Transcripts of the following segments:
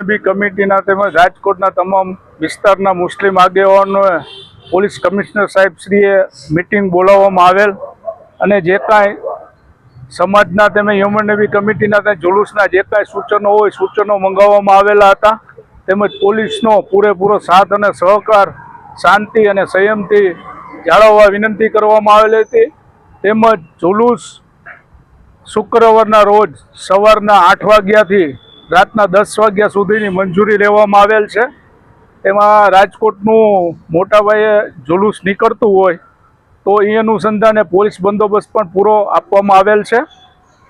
બી કમિટીના તેમજ રાજકોટના તમામ વિસ્તારના મુસ્લિમ આગેવાનોએ પોલીસ કમિશનર સાહેબ શ્રીએ મિટિંગ બોલાવવામાં આવેલ અને જે કાંઈ સમાજના તેમજ હ્યુમન નેવી કમિટીના ત્યાં જુલુસના જે કાંઈ સૂચનો હોય સૂચનો મંગાવવામાં આવેલા હતા. તેમજ પોલીસનો પૂરેપૂરો સાથ અને સહકાર, શાંતિ અને સંયમથી જાળવવા વિનંતી કરવામાં આવેલી હતી. તેમજ જુલુસ શુક્રવારના રોજ સવારના આઠ વાગ્યાથી રાતના દસ વાગ્યા સુધીની મંજૂરી લેવામાં આવેલ છે. એમાં રાજકોટનું મોટાભાઈએ જુલુસ નીકળતું હોય તો એ અનુસંધાને પોલીસ બંદોબસ્ત પણ પૂરો આપવામાં આવેલ છે.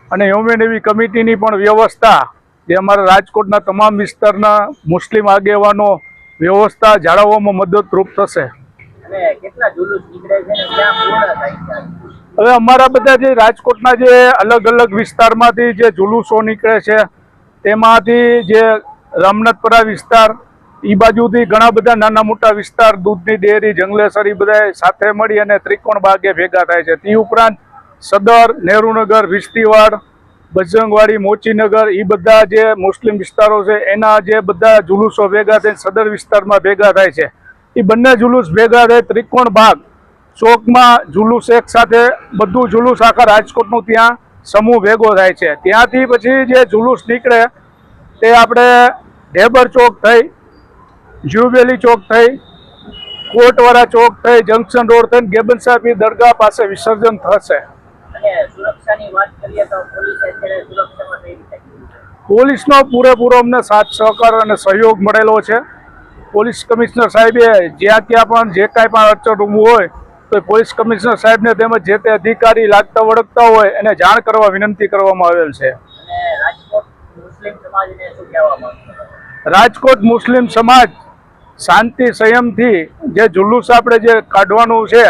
અને હ્યુમેન એવી કમિટીની પણ વ્યવસ્થા જે અમારા રાજકોટના તમામ વિસ્તારના મુસ્લિમ આગેવાનો વ્યવસ્થા જાળવવામાં મદદરૂપ થશે. હવે અમારા બધા જે રાજકોટના જે અલગ અલગ વિસ્તારમાંથી જે જુલુસો નીકળે છે તેમાંથી જે રામનાથપરા વિસ્તાર એ બાજુથી ઘણા બધા નાના મોટા વિસ્તાર, દૂધની ડેરી, જંગલેસર એ બધા સાથે મળી અને ત્રિકોણ બાગે ભેગા થાય છે. તે ઉપરાંત સદર, નહેરુનગર વિસ્તીવાડ બજરંગવાડી, મોચીનગર એ બધા જે મુસ્લિમ વિસ્તારો છે, એના જે બધા જુલુસો ભેગા થઈને સદર વિસ્તારમાં ભેગા થાય છે. એ બંને જુલુસ ભેગા થાય, ત્રિકોણ ભાગ ચોકમાં જુલુસ એક સાથે, બધું જુલુસ આખા રાજકોટનું ત્યાં સમૂહ ભેગો થાય છે. ત્યાંથી પછી જે જુલુસ નીકળે તે આપણે ઢેબર ચોક થઈ જ્યુબેલી ચોક થઈ કોટવાળા ચોક થઈ જંકશન રોડ થઈને ગેબન સાહેબની દરગાહ પાસે વિસર્જન થશે. પોલીસનો પૂરેપૂરો અમને સાથ સહકાર અને સહયોગ મળેલો છે. પોલીસ કમિશનર સાહેબે જ્યાં ત્યાં પણ જે કાંઈ પણ અડચણ ઊભું હોય તો પોલીસ કમિશનર સાહેબને તેમજ જે તે અધિકારી લાગતા વળગતા હોય એને જાણ કરવા વિનંતી કરવામાં આવેલ છે. રાજકોટ મુસ્લિમ સમાજ શાંતિ સંયમથી જે જુલુસ આપણે જે કાઢવાનું છે,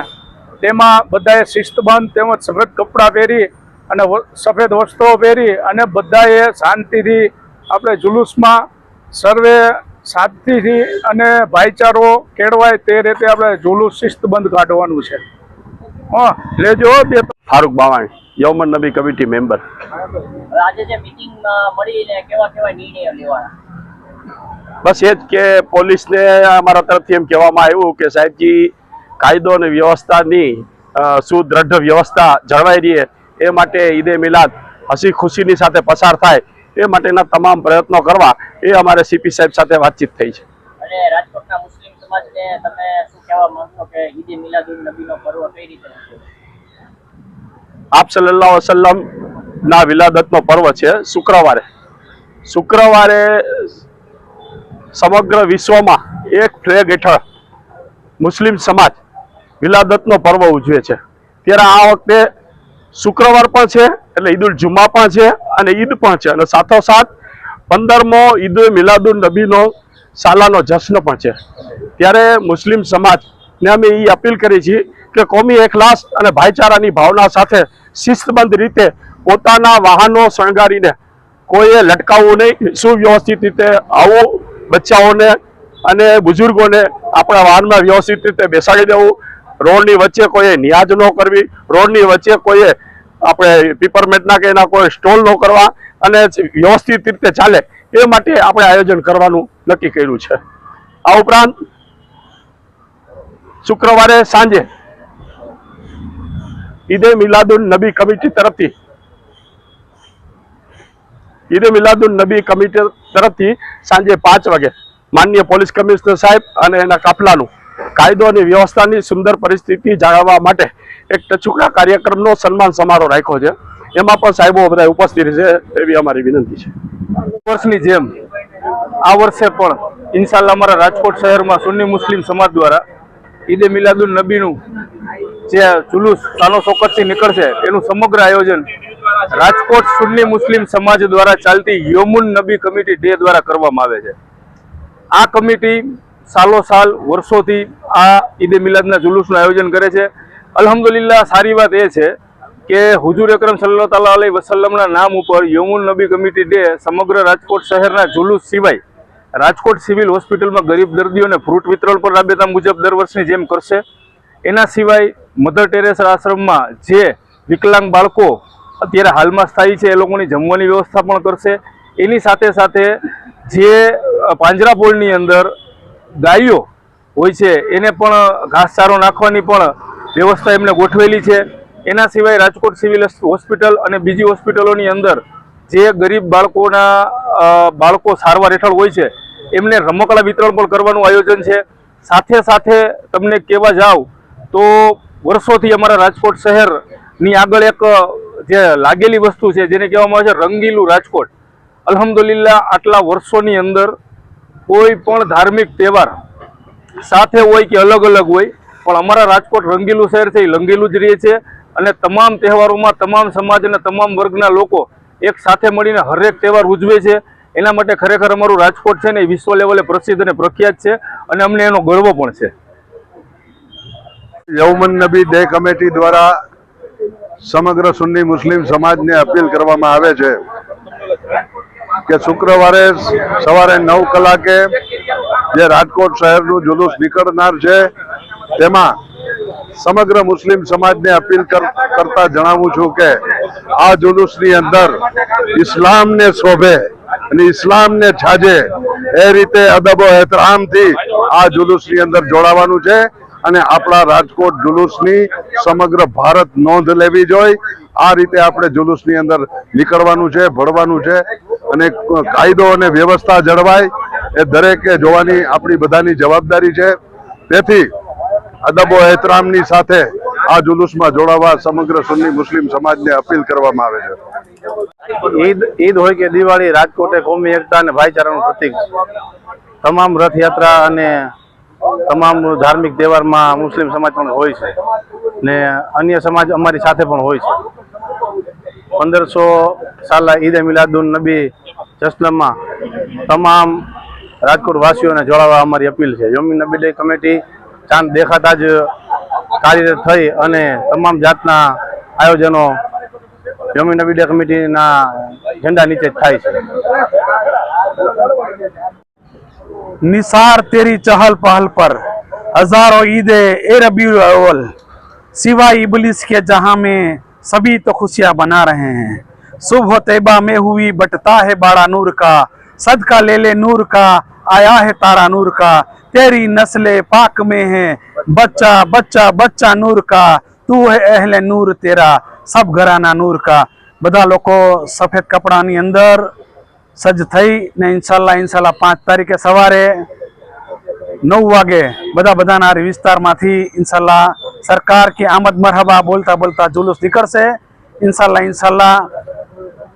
તેમાં બધાએ શિસ્તબંધ તેમજ સફેદ કપડાં પહેરી અને સફેદ વસ્ત્રો પહેરી અને બધાએ શાંતિથી આપણે જુલુસમાં સર્વે શાંતિથી અને ભાઈચારો કેળવાય તે રીતે આપણે જુલુસ શિસ્તબંધ કાઢવાનું છે. હા લેજો બે ફારૂક બાવાણી યવમન નબી કમિટી મેમ્બર. આજે જે મિટિંગમાં મળીને કેવા કેવા નિર્ણયો લેવાના? બસ એ જ કે પોલીસને અમારા તરફથી એમ કહેવામાં આવ્યું કે સાહેબજી કાયદો અને વ્યવસ્થાની સુદ્રઢ વ્યવસ્થા જળવાઈ રહે. એ માટે ઈદે મિલાદ હસી ખુશીની સાથે પસાર થાય. એ માટેના તમામ પ્રયત્નો કરવા એ અમારે સીપી સાહેબ સાથે વાતચીત થઈ છે? આપ સલ્લાહ વસલમ ના વિલાદતનો પર્વ છે શુક્રવારે. શુક્રવારે સમગ્ર વિશ્વમાં એક ફ્લેગ હેઠળ મુસ્લિમ સમાજ વિલાદતનો પર્વ ઉજવે છે. ત્યારે આ વખતે શુક્રવાર પણ છે એટલે ઈદ ઉલ જુમા પણ છે અને ઈદ પણ છે. અને સાથોસાથ પંદરમો ઈદ મિલાદુલ નબીનો, સાલાનો જશ્ન પણ છે. ત્યારે મુસ્લિમ સમાજને અમે એ અપીલ કરી છીએ કે કોમી એકલાસ અને ભાઈચારાની ભાવના સાથે શિસ્તબંધ રીતે પોતાના વાહનો શણગારીને કોઈએ લટકાવવું નહીં, સુવ્યવસ્થિત રીતે આવો બચ્ચાઓને અને બુઝુર્ગોને આપણા વાહનમાં વ્યવસ્થિત રીતે બેસાડી દેવું. રોડની વચ્ચે કોઈએ નિયાજ ન કરવી, રોડની વચ્ચે કોઈએ આપણે પીપરમેન્ટના કે એના કોઈ સ્ટોલ ન કરવા અને વ્યવસ્થિત રીતે ચાલે, એ માટે આપણે આયોજન કરવાનું નક્કી કર્યું છે. આ ઉપરાંત શુક્રવારે સાંજે ઈદે મિલાદુન નબી કમિટી તરફથી, ઈદે મિલાદુન નબી કમિટી તરફથી સાંજે પાંચ વાગે માન્ય પોલીસ કમિશનર સાહેબ અને એના કાફલાનું કાયદો અને વ્યવસ્થાની સુંદર પરિસ્થિતિ જાળવવા માટે એક ટચુકડા કાર્યક્રમનો સન્માન સમારોહ રાખ્યો છે. એમાં પણ સાહેબો બધા ઉપસ્થિત છે એવી અમારી વિનંતી છે. વર્ષની જેમ આ વર્ષે પણ ઇન્શાલ્લા અમારા રાજકોટ શહેરમાં સુન્ની મુસ્લિમ સમાજ દ્વારા ઈદે મિલાદુલ નબીનું જે જુલુસ સાનો સોકતથી નીકળશે, એનું સમગ્ર આયોજન રાજકોટ સુન્ની મુસ્લિમ સમાજ દ્વારા ચાલતી યોમુન નબી કમિટી ડે દ્વારા કરવામાં આવે છે. આ કમિટી સાલો સાલ વર્ષોથી આ ઈદે મિલાદના જુલુસનું આયોજન કરે છે. અલ્હમ્દુલિલ્લાહ, સારી વાત એ છે કે હુજુર અકરમ સલ્લા તાલા અલી વસલ્લમના નામ ઉપર યમુન નબી કમિટી ડે સમગ્ર રાજકોટ શહેરના જુલુસ સિવાય રાજકોટ સિવિલ હોસ્પિટલમાં ગરીબ દર્દીઓને ફ્રૂટ વિતરણ પણ રાબેતા મુજબ દર વર્ષની જેમ કરશે. એના સિવાય મધર ટેરેસ આશ્રમમાં જે વિકલાંગ બાળકો અત્યારે હાલમાં સ્થાયી છે, એ લોકોની જમવાની વ્યવસ્થા પણ કરશે. એની સાથે સાથે જે પાંજરાપોળની અંદર ગાયો હોય છે, એને પણ ઘાસચારો નાખવાની પણ વ્યવસ્થા એમને ગોઠવેલી છે. એના સિવાય રાજકોટ સિવિલ હોસ્પિટલ અને બીજી હોસ્પિટલોની અંદર જે ગરીબ બાળકોના બાળકો સારવાર હેઠળ હોય છે, એમને રમકડા વિતરણ પણ કરવાનું આયોજન છે. સાથે સાથે તમને કહેવા જાવ તો વર્ષોથી અમારા રાજકોટ શહેરની આગળ એક જે લાગેલી વસ્તુ છે, જેને કહેવામાં આવે છે રંગીલું રાજકોટ. અલહમદુલિલ્લા આટલા વર્ષોની અંદર કોઈ પણ ધાર્મિક તહેવાર સાથે હોય કે અલગ અલગ હોય પણ અમારા રાજકોટ રંગીલું શહેર છે, એ રંગીલું જ રહે છે. અને તમામ તહેવારોમાં તમામ સમાજ અને તમામ વર્ગના લોકો એક સાથે મળીને હરેક તહેવાર ઉજવે છે. એના માટે ખરેખર અમારું રાજકોટ છે ને વિશ્વ લેવલે પ્રસિદ્ધ અને પ્રખ્યાત છે અને અમને એનો ગર્વ પણ છે. યૌમન નબી ડે કમિટી દ્વારા સમગ્ર સુન્ની મુસ્લિમ સમાજને અપીલ કરવામાં આવે છે કે શુક્રવારે સવારે નવ કલાકે જે રાજકોટ શહેરનું જુલુસ નીકળનાર છે તેમાં સમગ્ર મુસ્લિમ સમાજને અપીલ કર- કરતા જણાવું છું કે આ જુલુસની અંદર ઇસ્લામને શોભે અને ઇસ્લામને છાજે એ રીતે અદબો એહતરામથી આ જુલુસની અંદર જોડાવાનું છે અને આપણા રાજકોટ જુલુસની સમગ્ર ભારત નોંધ લેવી જોઈએ આ રીતે આપણે જુલુસની અંદર નીકળવાનું છે, ભળવાનું છે અને કાયદો અને વ્યવસ્થા જળવાય એ દરેકે જોવાની આપણી બધાની જવાબદારી છે. તેથી અદબો એહતરામની સાથે આ જુલુસમાં જોડાવા સમગ્ર સુન્ની મુસ્લિમ સમાજને અપીલ કરવામાં આવે છે. ઈદ ઈદ હોય કે દિવાળી, રાજકોટ એ કોમી એકતા અને ભાઈચારાનું પ્રતીક. તમામ રથયાત્રા અને તમામ ધાર્મિક તહેવારમાં મુસ્લિમ સમાજ પણ હોય છે. ને અન્ય સમાજ અમારી સાથે પણ હોય છે. પંદરસો સાલા ઈદ મિલાદુન નબી જશ્નમાં તમામ રાજકોટ વાસીઓને જોડાવા અમારી અપીલ છે. યોમી નબી ડે કમિટી ચાંદ દેખાતા જ કાર્યરત થઈ અને તમામ જાતના આયોજનો યોમી નબી ડે કમિટીના ઝંડા નીચે જ થાય છે निसार तेरी चहल पहल पर हजारों ईदे ए रबीउल अव्वल सिवाय इबलिस के जहां में सभी तो खुशियां बना रहे हैं सुबह तैबा में हुई बटता है बाड़ा नूर का सदका ले ले नूर का आया है तारा नूर का तेरी नस्ले पाक में है बच्चा बच्चा बच्चा नूर का तू है अहले नूर तेरा सब घराना नूर का બધા લોકો સફેદ કપડાની અંદર સજ્જ થઈ ને ઇન્શાલ્લાહ ઇન્શાલ્લાહ પાંચ તારીખે સવારે નવ વાગે બધા બધાના આ વિસ્તારમાંથી ઇન્શાલ્લાહ સરકાર કે આમદ મરહબા બોલતા બોલતા જુલુસ નીકળશે ઇન્શાલ્લાહ ઇન્શાલ્લાહ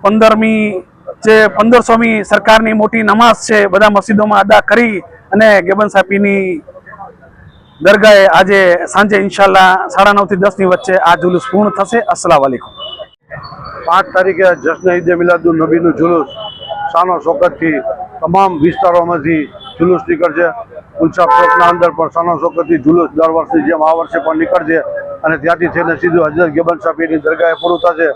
પંદરમી જે પંદરસોમી સરકારની મોટી નમાઝ છે, બધા મસ્જિદોમાં અદા કરી અને ગેબન સાપીની દરગાહે આજે સાંજે ઇન્શાલ્લાહ સાડા નવથી દસની વચ્ચે આ જુલુસ પૂર્ણ થશે. અસલામ વાલેકુમ પાંચ તારીખે જશ્ન ઈદ મિલાદુલ નબીનું જુલુસ. સાનો સોકતથી તમામ વિસ્તારોમાંથી જુલુસ નીકળશે. ઉલ્સાફ ચોકના અંદર પણ સાનો સોકતથી જુલુસ દર વર્ષની જેમ આ વર્ષે પણ નીકળશે. અને ત્યાંથી થઈને સીધું હજરત ગેબન સાહેબની દરગાહે પૂરું થશે.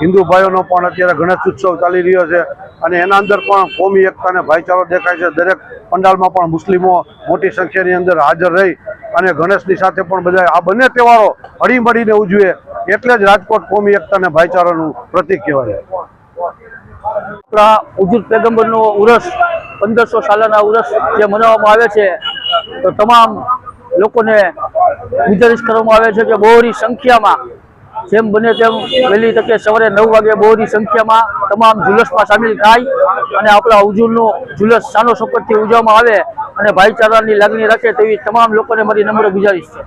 હિન્દુ ભાઈઓનો પણ અત્યારે ગણેશ ઉત્સવ ચાલી રહ્યો છે અને એના અંદર પણ કોમી એકતા અને ભાઈચારો દેખાય છે. દરેક પંડાલમાં પણ મુસ્લિમો મોટી સંખ્યાની અંદર હાજર રહી અને ગણેશની સાથે પણ બધા આ બંને તહેવારો હળીમળીને ઉજવે એટલે જ રાજકોટ કોમી એકતા અને ભાઈચારાનું પ્રતીક કહેવાય. ઉજુર પેગમ્બરનો ઉરસ, પંદરસો સાલાના ઉરસ જે મનાવવામાં આવે છે, તો તમામ લોકોને ગુજારિશ કરવામાં આવે છે કે બહોળી સંખ્યામાં જેમ બને તેમ વહેલી તકે સવારે નવ વાગે બહોળી સંખ્યામાં તમામ જુલસમાં સામેલ થાય અને આપણા ઉજુરનું જુલસ સાનો શપથથી ઉજવવામાં આવે અને ભાઈચારાની લાગણી રાખે તેવી તમામ લોકોને મારી નમ્ર ગુજારીશ છે.